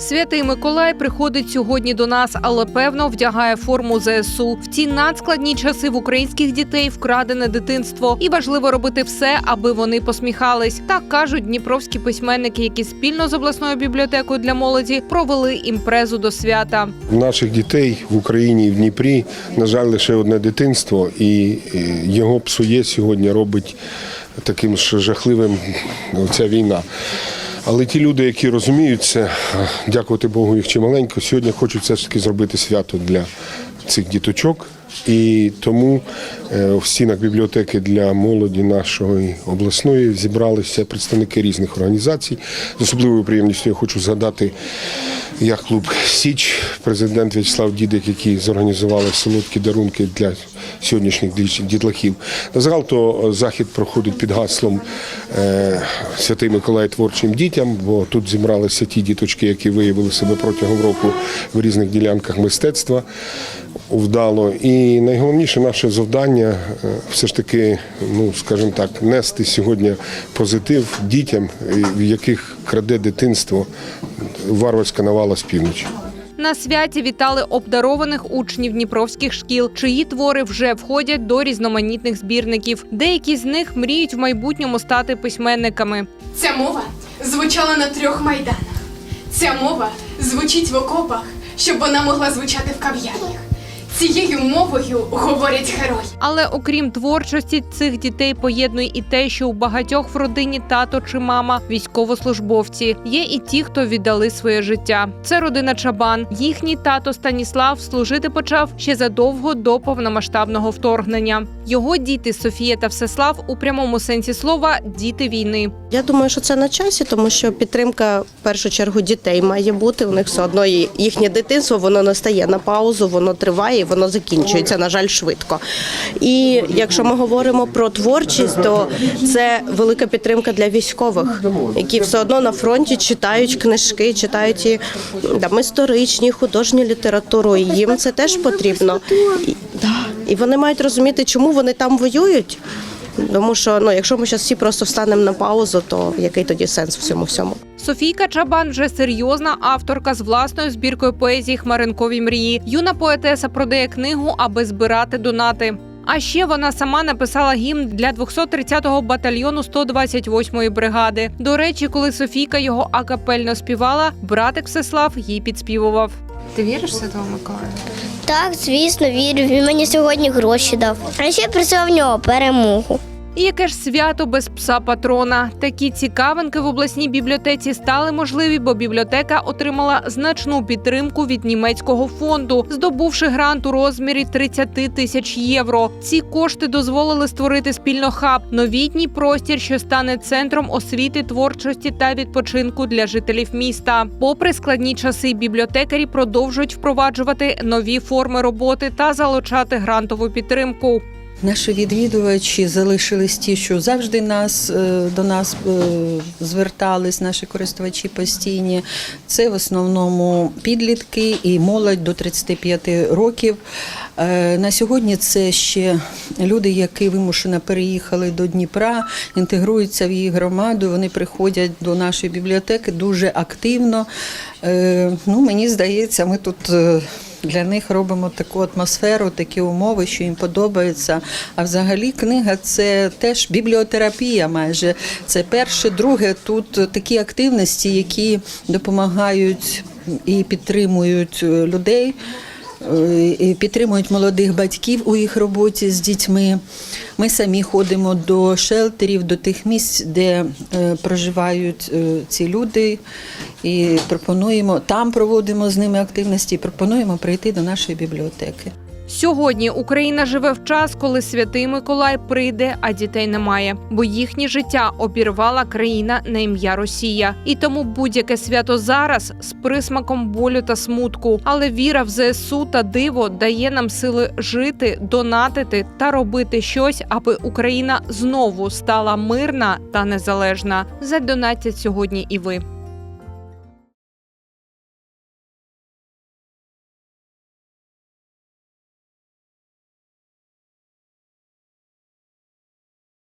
Святий Миколай приходить сьогодні до нас, але певно вдягає форму ЗСУ. В ці надскладні часи в українських дітей вкрадене дитинство, і важливо робити все, аби вони посміхались. Так кажуть дніпровські письменники, які спільно з обласною бібліотекою для молоді провели імпрезу до свята. У наших дітей в Україні і в Дніпрі, на жаль, лише одне дитинство, і його псує сьогодні, робить таким ж жахливим ця війна. Але ті люди, які розуміють це, дякувати Богу, їх чималенько, сьогодні хочуть все ж таки зробити свято для цих діточок. І тому е, в стінах бібліотеки для молоді нашої обласної зібралися представники різних організацій. З особливою приємністю я хочу згадати я клуб Січ, президент В'ячеслав Дідик, який зорганізували солодкі дарунки для сьогоднішніх дітлахів. На загал то захід проходить під гаслом е, Святий Миколай творчим дітям, бо тут зібралися ті діточки, які виявили себе протягом року в різних ділянках мистецтва вдало. І найголовніше наше завдання е, все ж таки, ну скажімо так, нести сьогодні позитив дітям, е, в яких краде дитинство варварська навала з півночі. На святі вітали обдарованих учнів дніпровських шкіл, чиї твори вже входять до різноманітних збірників. Деякі з них мріють в майбутньому стати письменниками. Ця мова звучала на трьох майданах. Ця мова звучить в окопах, щоб вона могла звучати в кав'ярнях. Цією мовою говорять герої. Але окрім творчості, цих дітей поєднує і те, що у багатьох в родині тато чи мама військовослужбовці. Є і ті, хто віддали своє життя. Це родина Чабан. Їхній тато Станіслав служити почав ще задовго до повномасштабного вторгнення. Його діти Софія та Всеслав у прямому сенсі слова діти війни. Я думаю, що це на часі, тому що підтримка в першу чергу дітей має бути. У них все одно їхнє дитинство, воно не стає на паузу, воно триває, воно закінчується, на жаль, швидко. І якщо ми говоримо про творчість, то це велика підтримка для військових, які все одно на фронті читають книжки, читають і там історичні, художню літературу. І їм це теж потрібно. І, і вони мають розуміти, чому вони там воюють. Тому що ну, якщо ми зараз всі просто встанемо на паузу, то який тоді сенс в цьому всьому? Софійка Чабан вже серйозна авторка з власною збіркою поезії Хмаринкові мрії. Юна поетеса продає книгу, аби збирати донати. А ще вона сама написала гімн для 230-го батальйону 128-ї бригади. До речі, коли Софійка його акапельно співала, братик Всеслав їй підспівував. Ти віриш в Святого Миколая? Так, звісно, вірю. Він мені сьогодні гроші дав. А ще просив в нього перемогу. Яке ж свято без пса патрона? Такі цікавинки в обласній бібліотеці стали можливі, бо бібліотека отримала значну підтримку від німецького фонду, здобувши грант у розмірі 30 тисяч євро. Ці кошти дозволили створити спільно хаб, новітній простір, що стане центром освіти, творчості та відпочинку для жителів міста. Попри складні часи, бібліотекарі продовжують впроваджувати нові форми роботи та залучати грантову підтримку. Наші відвідувачі залишились ті, що завжди нас е, до нас е, звертались, наші користувачі постійні. Це в основному підлітки і молодь до 35 років. Е, На сьогодні це ще люди, які вимушено переїхали до Дніпра, інтегруються в її громаду. Вони приходять до нашої бібліотеки дуже активно. Ну, мені здається, ми тут. Для них робимо таку атмосферу, такі умови, що їм подобається. А взагалі книга це теж бібліотерапія майже. Це перше, друге, тут такі активності, які допомагають і підтримують людей. Е, підтримують молодих батьків у їх роботі з дітьми. Ми самі ходимо до шелтерів, до тих місць, де е, проживають е, ці люди, і пропонуємо там проводимо з ними активності. і Пропонуємо прийти до нашої бібліотеки. Сьогодні Україна живе в час, коли святий Миколай прийде, а дітей немає, бо їхнє життя обірвала країна на ім'я Росія. І тому будь-яке свято зараз з присмаком болю та смутку. Але віра в ЗСУ та диво дає нам сили жити, донатити та робити щось, аби Україна знову стала мирна та незалежна. Задонатять сьогодні і ви.